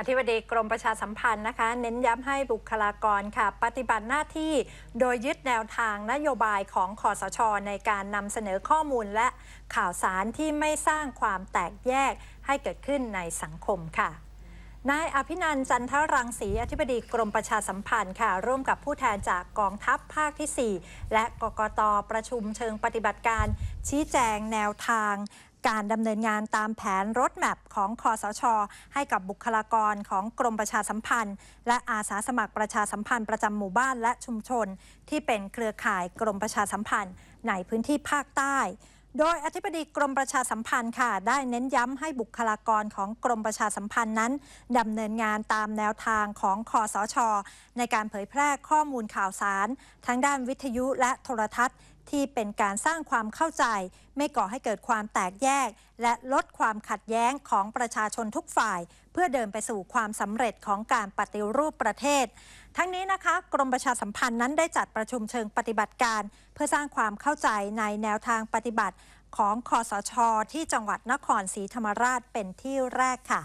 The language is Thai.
อธิบดีกรมประชาสัมพันธ์นะคะ เน้นย้ำให้บุคลากรค่ะ ปฏิบัติหน้าที่โดยยึดแนวทางนโยบายของคอสช ในการนำเสนอข้อมูลและข่าวสารที่ไม่สร้างความแตกแยกให้เกิดขึ้นในสังคมค่ะนายอภินันท์จันทรังสีอธิบดีกรมประชาสัมพันธ์ค่ะ ร่วมกับผู้แทนจากกองทัพภาคที่ 4 และกกตประชุมเชิงปฏิบัติการชี้แจงแนวทาง การดำเนินงานตามแผนรถแมพของคอสช ให้กับบุคลากรของกรมประชาสัมพันธ์ และอาสาสมัครประชาสัมพันธ์ประจำหมู่บ้านและชุมชน ที่เป็นเครือข่ายกรมประชาสัมพันธ์ ในพื้นที่ภาคใต้โดยอธิบดีกรมประชาสัมพันธ์ค่ะ ได้เน้นย้ำให้บุคลากรของกรมประชาสัมพันธ์นั้นดำเนินงานตามแนวทางของคอสช ในการเผยแพร่ข้อมูลข่าวสาร ทั้งด้านวิทยุและโทรทัศน์ ที่เป็นการสร้างความเข้าใจ ไม่ก่อให้เกิดความแตกแยก และลดความขัดแย้งของประชาชนทุกฝ่าย เพื่อเดินไปสู่ความสำเร็จของการปฏิรูปประเทศ ทั้งนี้นะคะกรมประชาสัมพันธ์นั้นได้จัดประชุมเชิงปฏิบัติการ เพื่อสร้างความเข้าใจในแนวทางปฏิบัติของคอสช ที่จังหวัดนครศรีธรรมราชเป็นที่แรกค่ะ